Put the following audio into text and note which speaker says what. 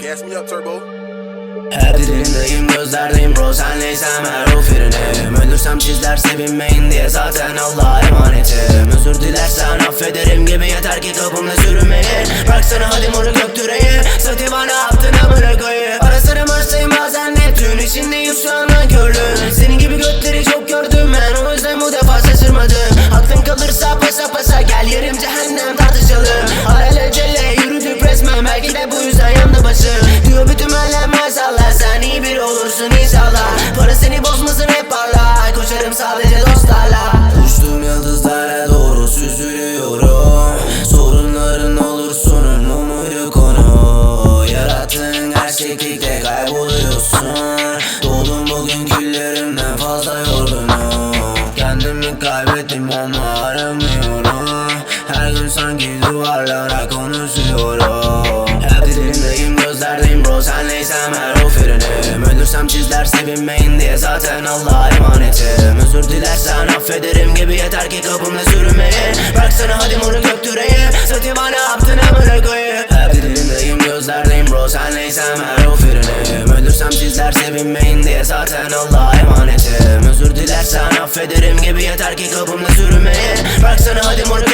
Speaker 1: Gas me up, Turbo.
Speaker 2: Hep dilindeyim gözlerdeyim bro her o frenim Ölürsem çizler sevinmeyin diye zaten Allah'a emanetim. Özür dilersen affederim gibi yeter ki kapımda sürünmeyin. Bıraksana hadi moru göktüreyi Satı bana yaptın amına koyayım Ara sıra Mars'tayım bazen Neptün içindeyim şu an körlüğün Senin gibi götleri çok gördüm ben o yüzden bu defa şaşırmadım. Aklın kalırsa pasa pasa gel yerim cehennem küllerimden fazla yorgunum. Kendimi kaybettim ama aramıyorum. Her gün sanki duvarlara konuşuyorum. Hep dilindeyim gözlerdeyim bro sen neysem her o frenim Ölürsem çizler sevinmeyin diye zaten Allah'a emanetim. Özür dilersen affederim gibi yeter ki kapımda sürünmeyin Bıraksana hadi moru göktüreyi Satı bana yaptın amına koyayım Hep dilindeyim gözlerdeyim bro sen neysem her o frenim Ölürsem çizler sevinmeyin diye zaten Allah'a emanetim. Özür dilersen affederim gibi yeter ki kapımda sürünmeyin Bıraksana hadi moru göktüreyi